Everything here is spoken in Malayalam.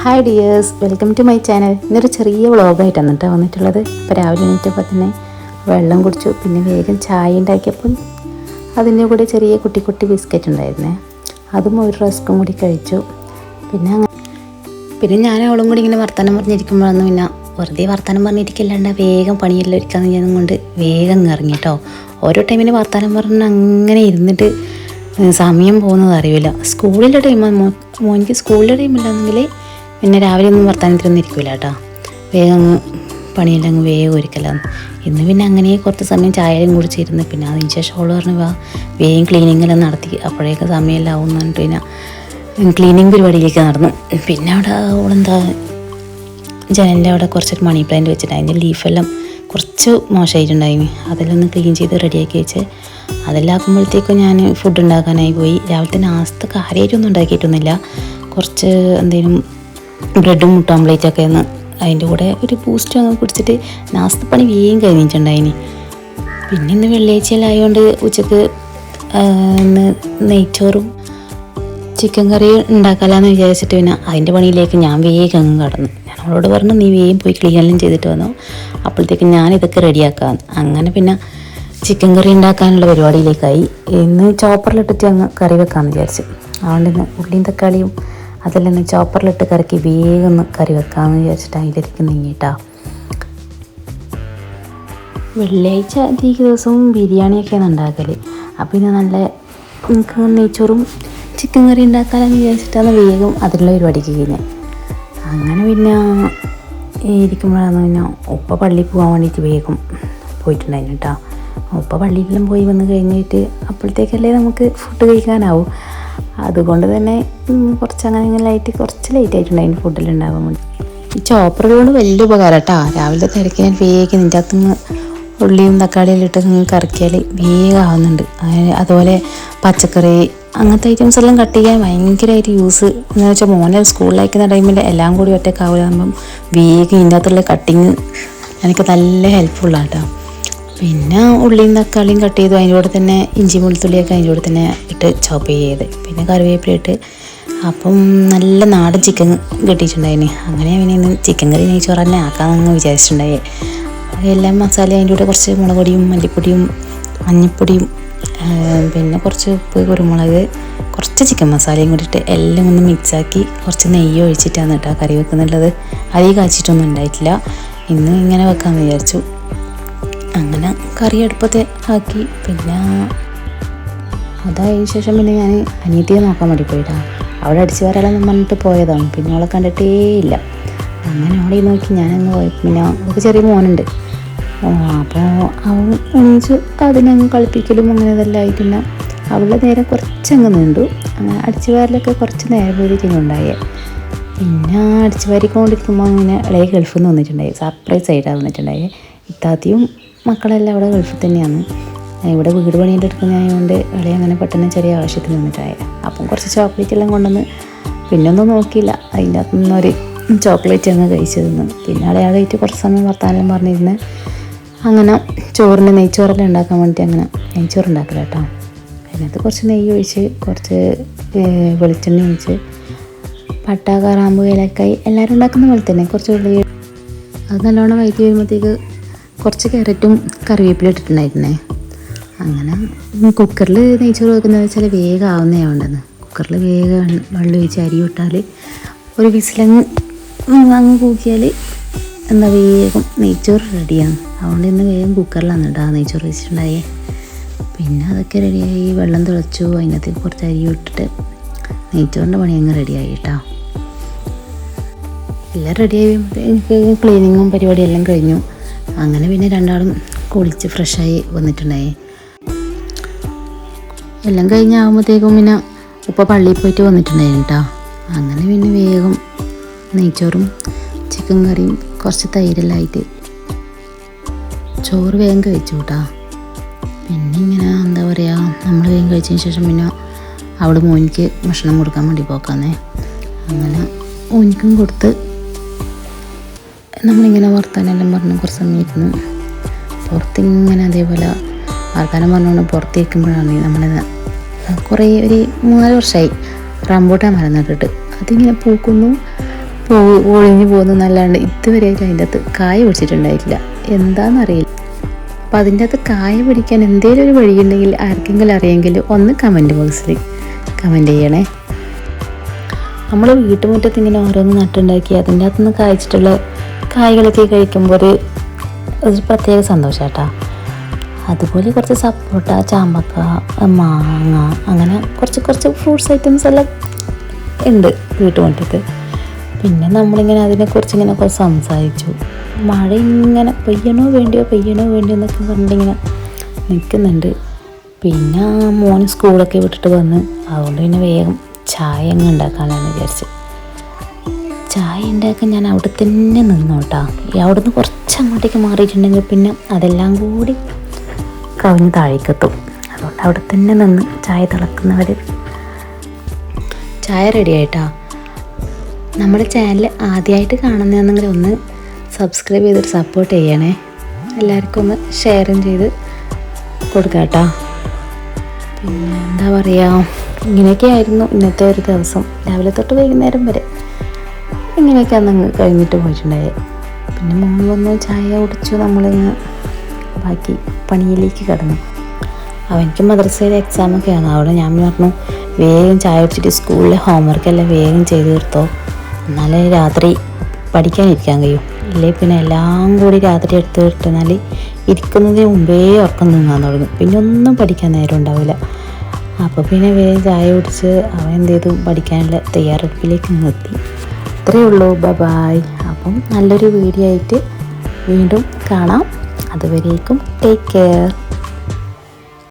Hi dears welcome to my channel ഇന്നൊരു ചെറിയ വ്ളോഗായിട്ടാണ് കേട്ടോ വന്നിട്ടുള്ളത്. അപ്പോൾ രാവിലെ എണീറ്റപ്പോൾ തന്നെ വെള്ളം കുടിച്ചു. പിന്നെ വേഗം ചായ ഉണ്ടാക്കിയപ്പം അതിന്റെ കൂടെ ചെറിയ കുട്ടി കുട്ടി ബിസ്ക്കറ്റ് ഉണ്ടായിരുന്നേ. അതും ഒരു റസ്ക്കും കൂടി കഴിച്ചു. പിന്നെ അങ്ങനെ പിന്നെ ഞാൻ അവളും കൂടി ഇങ്ങനെ വർത്തമാനം പറഞ്ഞിരിക്കുമ്പോഴൊന്നും പിന്നെ വെറുതെ വർത്തമാനം പറഞ്ഞിരിക്കില്ലാണ്ട് വേഗം പണിയെല്ലാം ഒരുക്കാന്ന് ഞാൻ കൊണ്ട് വേഗം ഇറങ്ങി കേട്ടോ. ഓരോ ടൈമിന് വർത്തമാനം പറഞ്ഞ് അങ്ങനെ ഇരുന്നിട്ട് സമയം പോകുന്നത് അറിയില്ല. സ്കൂളിലെ ടൈം മോനിക്ക് സ്കൂളിലെ ടൈമില്ലാന്നെങ്കിൽ പിന്നെ രാവിലെ ഒന്നും വർത്തമാനത്തിലൊന്നും ഇരിക്കില്ല കേട്ടോ. വേഗം പണിയെല്ലാം അങ്ങ് വേഗം ഒരുക്കലാണ് ഇന്ന് പിന്നെ അങ്ങനെ കുറച്ച് സമയം ചായയും കുടിച്ചിരുന്നു പിന്നെ അതിന് ശേഷം അവൾ പറഞ്ഞു വാ വേഗം ക്ലീനിങ്ങെല്ലാം നടത്തി. അപ്പോഴേക്ക് സമയമെല്ലാം ആവും എന്ന് പറഞ്ഞിട്ട് പിന്നെ ക്ലീനിങ് പരിപാടിയിലേക്ക് നടന്നു. പിന്നെ അവിടെ അവളെന്താ ജനലിന്റെ അവിടെ കുറച്ചൊരു മണി പ്ലാന്റ് വെച്ചിട്ട് അതിന്റെ ലീഫെല്ലാം കുറച്ച് മോശമായിട്ടുണ്ടായിരുന്നു അതെല്ലാം ഒന്ന് ക്ലീൻ ചെയ്ത് റെഡിയാക്കി വെച്ച്. അതെല്ലാം ആക്കുമ്പോഴത്തേക്കും ഞാൻ ഫുഡ് ഉണ്ടാക്കാനായി പോയി. രാവിലത്തെ നാസ്ത കാര്യമായിട്ടൊന്നും ഉണ്ടാക്കിയിട്ടൊന്നുമില്ല. കുറച്ച് എന്തെങ്കിലും ബ്രെഡും മുട്ട ഓംലേറ്റൊക്കെ ഒന്ന് അതിന്റെ കൂടെ ഒരു ബൂസ്റ്റ് അങ്ങ് കുടിച്ചിട്ട് നാസ്ത പണി വേഗം കഴിഞ്ഞിട്ടുണ്ടായിനി. പിന്നെ ഇന്ന് വെള്ളിയാഴ്ചയിലായതുകൊണ്ട് ഉച്ചയ്ക്ക് ഇന്ന് നെയ്ച്ചോറും ചിക്കൻ കറി ഉണ്ടാക്കാമെന്ന് വിചാരിച്ചിട്ട് പിന്നെ അതിന്റെ പണിയിലേക്ക് ഞാൻ വേഗം അങ്ങ് കടന്നു. ഞാൻ അവളോട് പറഞ്ഞു നീ വേഗം പോയി ക്ലീനെല്ലാം ചെയ്തിട്ട് വന്നു. അപ്പോഴത്തേക്ക് ഞാൻ ഇതൊക്കെ റെഡിയാക്കാം അങ്ങനെ പിന്നെ ചിക്കൻ കറി ഉണ്ടാക്കാനുള്ള പരിപാടിയിലേക്കായി. ഇന്ന് ചോപ്പറിലിട്ടിട്ട് അങ്ങ് കറി വെക്കാമെന്ന് വിചാരിച്ചു. അതുകൊണ്ട് ഇന്ന് ഉള്ളിയും തക്കാളിയും ഇന്ന് ചോപ്പറിലിട്ട് കറക്കി വേഗം ഒന്ന് കറി വെക്കാമെന്ന് വിചാരിച്ചിട്ട് അതിലേക്ക് നീങ്ങിട്ടാ വെള്ളിയാഴ്ച അധിക ദിവസവും ബിരിയാണിയൊക്കെയാണ് ഉണ്ടാക്കൽ അപ്പോൾ ഇന്ന് നല്ല നമുക്ക് നെയ്ച്ചോറും ചിക്കൻ കറി ഉണ്ടാക്കാമെന്ന് വിചാരിച്ചിട്ടാണ് വേഗം അതിനുള്ള പരിപാടിക്ക് കഴിഞ്ഞത് അങ്ങനെ പിന്നെ ഇരിക്കുമ്പോഴാണ് പിന്നെ ഉപ്പ പള്ളിയിൽ പോകാൻ വേണ്ടിയിട്ട് വേഗം പോയിട്ടുണ്ടായിരുന്നു കേട്ടോ. ഉപ്പ പള്ളിയിലെല്ലാം പോയി വന്ന് കഴിഞ്ഞിട്ട് അപ്പോഴത്തേക്കല്ലേ നമുക്ക് ഫുഡ് കഴിക്കാനാവും. അതുകൊണ്ട് തന്നെ കുറച്ച് അങ്ങനെ ലൈറ്റ് കുറച്ച് ലേറ്റ് ആയിട്ടുണ്ടായിരുന്നു ഫുഡിൽ ഉണ്ടാകാൻ വേണ്ടി. ഈ ചോപ്പറുകൊണ്ട് വലിയ ഉപകാരം കേട്ടോ രാവിലത്തെ തിരക്കിനാൽ വേഗം നിന്റെ അകത്തുനിന്ന് ഉള്ളിയും തക്കാളിയും ഇട്ട് കറക്കിയാൽ വേഗം ആവുന്നുണ്ട്. അതുപോലെ പച്ചക്കറി അങ്ങനത്തെ ഐറ്റംസ് എല്ലാം കട്ട് ചെയ്യാൻ ഭയങ്കരമായിട്ട് യൂസ് എന്ന് വെച്ചാൽ മോനെ സ്കൂളിലേക്ക് ടൈമിൽ എല്ലാം കൂടി ഒറ്റക്കാവുമ്പോൾ വേഗം ഇതിന്റെ അകത്തുള്ള കട്ടിങ് എനിക്ക് നല്ല ഹെൽപ്ഫുള്ളാണ് കേട്ടോ പിന്നെ ഉള്ളിയും തക്കാളിയും കട്ട് ചെയ്തു അതിന്റെ കൂടെ തന്നെ ഇഞ്ചി വെളുത്തുള്ളിയൊക്കെ അതിന്റെ കൂടെ തന്നെ ഇട്ട് ചോപ്പ് ചെയ്ത്. പിന്നെ കറിവേപ്പില ഇട്ട്. അപ്പം നല്ല നാടൻ ചിക്കൻ കിട്ടിയിട്ടുണ്ടായിന്. അങ്ങനെ പിന്നെ ഇന്ന് ചിക്കൻ കറി നെയ്ച്ചോറ് തന്നെ ആക്കാമെന്ന് വിചാരിച്ചിട്ടുണ്ടായേ. എല്ലാം മസാല അതിന്റെ കൂടെ കുറച്ച് മുളക് പൊടിയും മല്ലിപ്പൊടിയും മഞ്ഞൾപ്പൊടിയും പിന്നെ കുറച്ച് ഉപ്പ് കുരുമുളക് കുറച്ച് ചിക്കൻ മസാലയും കൂടി ഇട്ട് എല്ലാം ഒന്ന് മിക്സാക്കി കുറച്ച് നെയ്യ് ഒഴിച്ചിട്ടാണ് കേട്ടോ കറി വെക്കുന്നുള്ളത്. അരി കാച്ചിട്ടൊന്നും ഉണ്ടായിട്ടില്ല. ഇന്ന് ഇങ്ങനെ വെക്കാമെന്ന് വിചാരിച്ചു. അങ്ങനെ കറി അടുപ്പത്ത് ആക്കി. പിന്നെ അതായതിനു ശേഷം പിന്നെ ഞാൻ അനിയത്തിയെ നോക്കാൻ വേണ്ടി പോയിട്ടാ. അവിടെ അടിച്ചു വരാലെന്ന് പറഞ്ഞിട്ട് പോയതാണ്. പിന്നെ അവളെ കണ്ടിട്ടേ ഇല്ല. അങ്ങനെ അവിടെ നോക്കി ഞാനങ്ങ് പോയി. പിന്നെ ഒരു ചെറിയ മോനുണ്ട്. അപ്പോൾ അവൾ എണീച്ച്. അതിനങ്ങ് കളിപ്പിക്കലും അങ്ങനെ ഇതെല്ലാം ആയി. പിന്നെ അവളുടെ നേരെ കുറച്ചങ്ങ് നീണ്ടു. അങ്ങനെ അടിച്ചു വാരലൊക്കെ കുറച്ച് നേരം പോയിരിക്കുന്നു ഉണ്ടായേ. പിന്നെ അടിച്ചു വാരിക്കൊണ്ടിരിക്കുമ്പോൾ അങ്ങനെ ഇളയ ഗൾഫിൽ നിന്ന് വന്നിട്ടുണ്ടായി. സർപ്രൈസ് ആയിട്ടാണ് വന്നിട്ടുണ്ടായി. ഇത്താത്തിയും മക്കളെല്ലാം അവിടെ ഗൾഫിൽ തന്നെയാണ്. ഇവിടെ വീട് പണിയുടെ എടുക്കുന്നതായതുകൊണ്ട് അവിടെ അങ്ങനെ പെട്ടെന്ന് ചെറിയ ആവശ്യത്തിന് വന്നിട്ടായ. അപ്പം കുറച്ച് ചോക്ലേറ്റ് എല്ലാം കൊണ്ടുവന്ന് പിന്നെ ഒന്നും നോക്കിയില്ല. അതിന്റെ അകത്തു നിന്നൊരു ചോക്ലേറ്റ് അങ്ങ് കഴിച്ചിരുന്നു പിന്നെ കഴിച്ച് കുറച്ച് സമയം വർത്താനം പറഞ്ഞിരുന്ന് അങ്ങനെ ചോറിന് നെയ്ച്ചോറെല്ലാം ഉണ്ടാക്കാൻ വേണ്ടിയിട്ട് അങ്ങനെ നെയ്ച്ചോറ് ഉണ്ടാക്കില്ല കേട്ടോ. അതിനകത്ത് കുറച്ച് നെയ്യ് ഒഴിച്ച് കുറച്ച് വെളിച്ചെണ്ണ ഒഴിച്ച് പട്ട കറാമ്പ് ഏലക്കായി എല്ലാവരും ഉണ്ടാക്കുന്ന പോലെ തന്നെ കുറച്ച് ഉള്ളി. അത് നല്ലോണം വയറ്റി വരുമ്പോഴത്തേക്ക് കുറച്ച് ക്യാരറ്റും കറിവേപ്പില ഇട്ടിട്ടുണ്ടായിരുന്നേ. അങ്ങനെ കുക്കറിൽ നെയ്ച്ചോറ് വെക്കുന്നത് വെച്ചാൽ വേഗം ഉണ്ടെന്ന് കുക്കറിൽ വേഗം വെള്ളം ഒഴിച്ച് അരി ഇട്ടാൽ ഒരു വിസിലങ്ങ് അങ്ങ് കൂക്കിയാൽ എന്താ വേഗം നെയ്ച്ചോറ് റെഡിയാണ് അതുകൊണ്ട് ഇന്ന് വേഗം കുക്കറിലാണ് കേട്ടോ നെയ്ച്ചോറ് വെച്ചിട്ടുണ്ടായേ. പിന്നെ അതൊക്കെ റെഡിയായി വെള്ളം തിളച്ചു അതിനകത്ത് കുറച്ച് അരി ഇട്ടിട്ട് നെയ്ച്ചോറിന്റെ പണി അങ്ങ് റെഡിയായി കേട്ടോ എല്ലാം റെഡിയായി ക്ലീനിങ്ങും പരിപാടിയെല്ലാം കഴിഞ്ഞു. അങ്ങനെ പിന്നെ രണ്ടാളും കുളിച്ച് ഫ്രഷായി വന്നിട്ടുണ്ടായി. എല്ലാം കഴിഞ്ഞാകുമ്പോഴത്തേക്കും പിന്നെ ഉപ്പ പള്ളിയിൽ പോയിട്ട് വന്നിട്ടുണ്ടായിരുന്നു കേട്ടോ അങ്ങനെ പിന്നെ വേഗം നെയ്ച്ചോറും ചിക്കൻ കറിയും കുറച്ച് തൈരെല്ലാം ആയിട്ട് ചോറ് വേഗം കഴിച്ചു കേട്ടോ പിന്നെ ഇങ്ങനെ എന്താ പറയുക നമ്മൾ വേഗം കഴിച്ചതിന് ശേഷം പിന്നെ അവിടെ മോനിക്ക് ഭക്ഷണം കൊടുക്കാൻ വേണ്ടി പോക്കാന്നേ. അങ്ങനെ മോനിക്കും കൊടുത്ത് നമ്മളിങ്ങനെ വർത്താനെല്ലാം പറഞ്ഞ് കുറച്ച് സമയം ഇരുന്ന് പുറത്തിങ്ങനെ അതേപോലെ വർത്താനം പറഞ്ഞുകൊണ്ട് പുറത്തിരിക്കുമ്പോഴാണ് നമ്മളെ കുറേ ഒരു മൂന്നാൽ വർഷമായി റംബൂട്ടാൻ മരം നട്ടിട്ട്. അതിങ്ങനെ പൂക്കുന്നു പൂ ഒഴിഞ്ഞു പോകുന്നു എന്നല്ലാണ്ട് ഇതുവരെ അതിന്റെ അകത്ത് കായ പിടിച്ചിട്ടുണ്ടായിട്ടില്ല. എന്താണെന്നറിയില്ല അപ്പം അതിന്റെ അകത്ത് കായ പിടിക്കാൻ എന്തെങ്കിലും ഒരു വഴിയുണ്ടെങ്കിൽ ആർക്കെങ്കിലും അറിയെങ്കിൽ ഒന്ന് കമന്റ് ബോക്സിൽ കമന്റ് ചെയ്യണേ. നമ്മൾ വീട്ടുമുറ്റത്ത് ഇങ്ങനെ ഓരോന്ന് നട്ടുണ്ടാക്കി അതിന്റെ അകത്തുനിന്ന് കായ്ച്ചിട്ടുള്ള കായ്കളൊക്കെ കഴിക്കുമ്പോൾ ഒരു ഒരു പ്രത്യേക സന്തോഷം കേട്ടോ അതുപോലെ കുറച്ച് സപ്പോട്ട ചാമ്പക്ക മാങ്ങ അങ്ങനെ കുറച്ച് കുറച്ച് ഫ്രൂട്ട്സ് ഐറ്റംസ് എല്ലാം ഉണ്ട് വീട്ടുമുറ്റത്ത്. പിന്നെ നമ്മളിങ്ങനെ അതിനെക്കുറിച്ച് ഇങ്ങനെ കുറച്ച് സംസാരിച്ചു. മഴ ഇങ്ങനെ പെയ്യണോ വേണ്ടിയോ പെയ്യണോ വേണ്ടിയോ എന്നൊക്കെ പറഞ്ഞിട്ടിങ്ങനെ നിൽക്കുന്നുണ്ട്. പിന്നെ മോൻ സ്കൂളൊക്കെ വിട്ടിട്ട് വന്ന് അതുകൊണ്ട് പിന്നെ വേഗം ചായ അങ്ങ് ഉണ്ടാക്കാനാണ് വിചാരിച്ച് ചായ ഉണ്ടാക്കാൻ ഞാൻ അവിടെ തന്നെ നിന്നോട്ടാ അവിടെ നിന്ന് കുറച്ച് അങ്ങോട്ടേക്ക് മാറിയിട്ടുണ്ടെങ്കിൽ പിന്നെ അതെല്ലാം കൂടി കവിഞ്ഞ് താഴേക്കെത്തും. അതുകൊണ്ട് അവിടെ തന്നെ നിന്ന് ചായ തിളക്കുന്നവർ ചായ റെഡി ആയിട്ടാ. നമ്മുടെ ചാനൽ ആദ്യമായിട്ട് കാണുന്നതെന്നെങ്കിൽ ഒന്ന് സബ്സ്ക്രൈബ് ചെയ്തിട്ട് സപ്പോർട്ട് ചെയ്യണേ. എല്ലാവർക്കും ഒന്ന് ഷെയറും ചെയ്ത് കൊടുക്കാം കേട്ടോ. പിന്നെ എന്താ പറയുക ഇങ്ങനെയൊക്കെ ആയിരുന്നു ഇന്നത്തെ ഒരു ദിവസം. രാവിലെ തൊട്ട് വൈകുന്നേരം വരെ. ഇങ്ങനെയൊക്കെ അന്നങ്ങ് കഴിഞ്ഞിട്ട് പോയിട്ടുണ്ടായത് പിന്നെ മോൻ വന്നു ചായ കുടിച്ചു നമ്മളിങ്ങ് ബാക്കി പണിയിലേക്ക് കടന്നു. അവനിക്ക് മദ്രസയിലെ എക്സാമൊക്കെ ആണ് അവിടെ ഞാൻ പറഞ്ഞു വേഗം ചായ കുടിച്ചിട്ട് സ്കൂളിലെ ഹോംവർക്കെല്ലാം വേഗം ചെയ്ത് തീർത്തോ. എന്നാലേ രാത്രി പഠിക്കാനിരിക്കാൻ കഴിയും. ഇല്ലേ പിന്നെ എല്ലാം കൂടി രാത്രി എടുത്ത് കിട്ടുന്നാൽ ഇരിക്കുന്നതിന് മുമ്പേ ഉറക്കം നിന്നാൻ തുടങ്ങും. പിന്നെ ഒന്നും പഠിക്കാൻ നേരം ഉണ്ടാവില്ല. അപ്പോൾ പിന്നെ വേഗം ചായ കുടിച്ച് അവൻ എന്ത് ചെയ്തു? പഠിക്കാനുള്ള തയ്യാറെടുപ്പിലേക്ക് നിർത്തി അത്രയേ ഉള്ളൂ. ബബായ് അപ്പം നല്ലൊരു വീഡിയോ ആയിട്ട് വീണ്ടും കാണാം. അതുവരേക്കും ടേക്ക് കെയർ